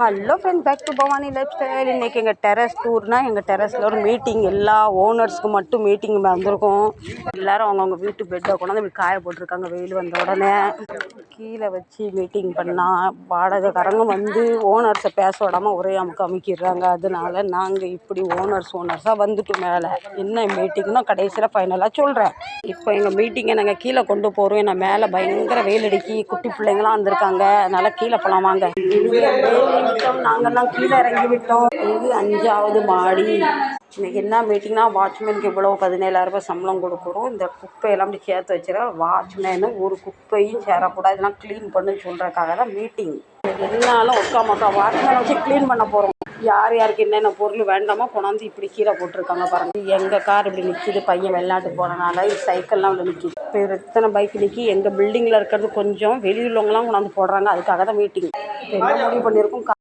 Hello friend back to Bhavani life style இன்றைக்கி எங்கள் terrace டூர்னால் எங்கள் டெரஸில் ஒரு மீட்டிங் எல்லா ஓனர்ஸ்க்கு மட்டும் மீட்டிங் வந்திருக்கோம். எல்லோரும் அவங்கவுங்க வீட்டு பெட்டை கொண்டாந்து இப்படி காய போட்டிருக்காங்க. வெயில் வந்த உடனே கீழே வச்சு மீட்டிங் பண்ணால் வாடகைக்காரங்க வந்து ஓனர்ஸை பேச விடாமல் ஒரே அமுக்கு அமுக்கிடுறாங்க. அதனால நாங்கள் இப்படி ஓனர்ஸ் ஓனர்ஸாக வந்துட்டோம் மேலே. என்ன மீட்டிங்னா கடைசியில் ஃபைனலாக சொல்கிறேன் இப்போ எங்கள் மீட்டிங்கை நாங்கள் கீழே கொண்டு போகிறோம் ஏன்னா மேலே பயங்கர வெயில் அடிக்கி குட்டி பிள்ளைங்களாம் வந்திருக்காங்க. அதனால் கீழே போகலாம் வாங்க. நாங்கள்லாம் கீழே இறங்கி விட்டோம். இது அஞ்சாவது மாடி. இன்னைக்கு என்ன மீட்டிங்னா வாட்ச்மேனுக்கு இவ்வளோ பதினேழாயிரரூபா சம்பளம் கொடுக்குறோம். இந்த குப்பையெல்லாம் அப்படி சேர்த்து வச்சுருக்க வாட்ச்மேனு ஒரு குப்பையும் சேரக்கூடாது. இதெல்லாம் க்ளீன் பண்ணுன்னு சொல்கிறதுக்காக தான் மீட்டிங் என்னாலும் ஒக்கா மக்கா வாட்ச்மேனை வச்சு க்ளீன் பண்ண போகிறோம் யார் யாருக்கு என்னென்ன பொருள் வேண்டாமோ கொண்டாந்து இப்படி கீழே போட்டிருக்காங்க பாருங்க. எங்கள் கார் இப்படி நிற்கிது பையன் வெளிநாட்டு போனனால சைக்கிள்லாம் அவ்வளோ நிற்கிது இப்போ எத்தனை பைக் நிற்கி எங்கள் பில்டிங்கில் இருக்கிறது கொஞ்சம் வெளியுள்ளவங்களாம் கொண்டாந்து போடுறாங்க அதுக்காக தான் மீட்டிங் என்ன முடிவு பண்ணியிருக்கோம்?